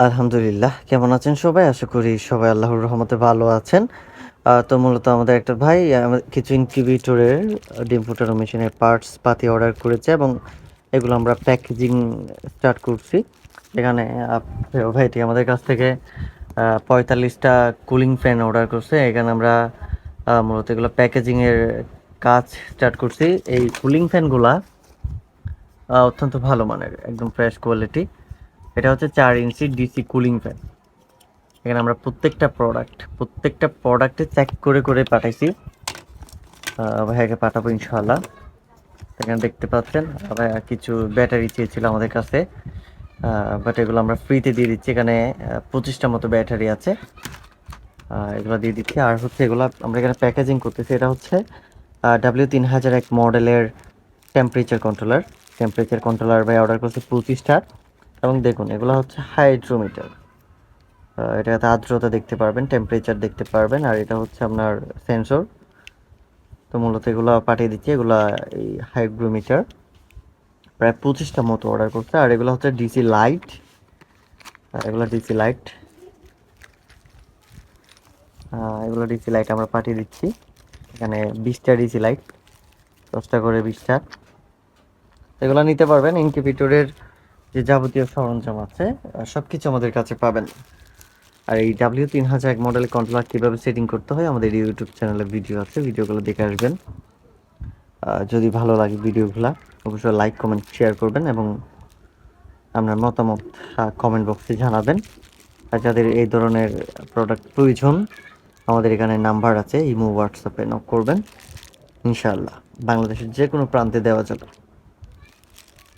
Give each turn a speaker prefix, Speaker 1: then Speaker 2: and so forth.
Speaker 1: আলহামদুলিল্লাহ, কেমন আছেন সবাই? আশা করি সবাই আল্লাহর রহমতে ভালো আছেন। তো মূলত আমাদের একটা ভাই কিছু ইনকিউবেটরের ডিম ফুটানো মেশিনের পার্টস পাতি অর্ডার করেছে এবং এগুলো আমরা প্যাকেজিং স্টার্ট করছি। এখানে ভাইটি আমাদের কাছ থেকে পঁয়তাল্লিশটা কুলিং ফ্যান অর্ডার করছে। এখানে আমরা মূলত এগুলো প্যাকেজিংয়ের কাজ স্টার্ট করছি। এই কুলিং ফ্যানগুলা অত্যন্ত ভালো মানের, একদম ফ্রেশ কোয়ালিটি এটা হচ্ছে চার ইঞ্চি ডিসি কুলিং ফ্যান। এখানে আমরা প্রত্যেকটা প্রোডাক্ট প্রত্যেকটা প্রোডাক্টে চেক করে করে পাঠাইছি। ভাইয়াকে পাঠাবো ইনশাল্লাহ এখানে দেখতে পাচ্ছেন, ভাইয়া কিছু ব্যাটারি চেয়েছিল আমাদের কাছে। বাট এগুলো আমরা ফ্রিতে দিয়ে দিচ্ছি। এখানে পঁচিশটা মতো ব্যাটারি আছে। এগুলো দিয়ে দিচ্ছি। আর হচ্ছে এগুলো আমরা এখানে প্যাকেজিং করতেছি। এটা হচ্ছে ডাব্লিউ তিন হাজার এক মডেলের টেম্পারেচার কন্ট্রোলার টেম্পারেচার কন্ট্রোলার ভাই অর্ডার করছে পঁচিশটা। এবং দেখুন, এগুলো হচ্ছে হাইড্রোমিটার। এটাতে আর্দ্রতা দেখতে পারবেন টেম্পারেচার দেখতে পারবেন, আর এটা হচ্ছে আপনার সেন্সর তো মূলত এগুলো পাঠিয়ে দিচ্ছি, এগুলো এই হাইগ্রোমিটার প্রায় পঁচিশটা মতো অর্ডার করছে, আর এগুলো হচ্ছে ডিসি লাইট আর এগুলো ডিসি লাইট এগুলো ডিসি লাইট আমরা পাঠিয়ে দিচ্ছি। এখানে বিশটা ডিসি লাইট দশটা করে বিশটা। এগুলো নিতে পারবেন ইনকিউবেটরের যে যাবতীয় সরঞ্জাম আছে সব কিছু আমাদের কাছে পাবেন। আর এই ডাব্লিউ তিন হাজার এক মডেল কন্ট্রোলার কীভাবে সেটিং করতে হয়, আমাদের ইউটিউব চ্যানেলে ভিডিও আছে ভিডিওগুলো দেখে আসবেন। যদি ভালো লাগে ভিডিওগুলো অবশ্যই লাইক কমেন্ট শেয়ার করবেন এবং আপনার মতামত কমেন্ট বক্সে জানাবেন। আর যাদের এই ধরনের প্রোডাক্ট প্রয়োজন, আমাদের এখানে নাম্বার আছে, ইমো হোয়াটসঅ্যাপে নক করবেন। ইনশাআল্লাহ, বাংলাদেশের যে কোনো প্রান্তে দেওয়া যাবে।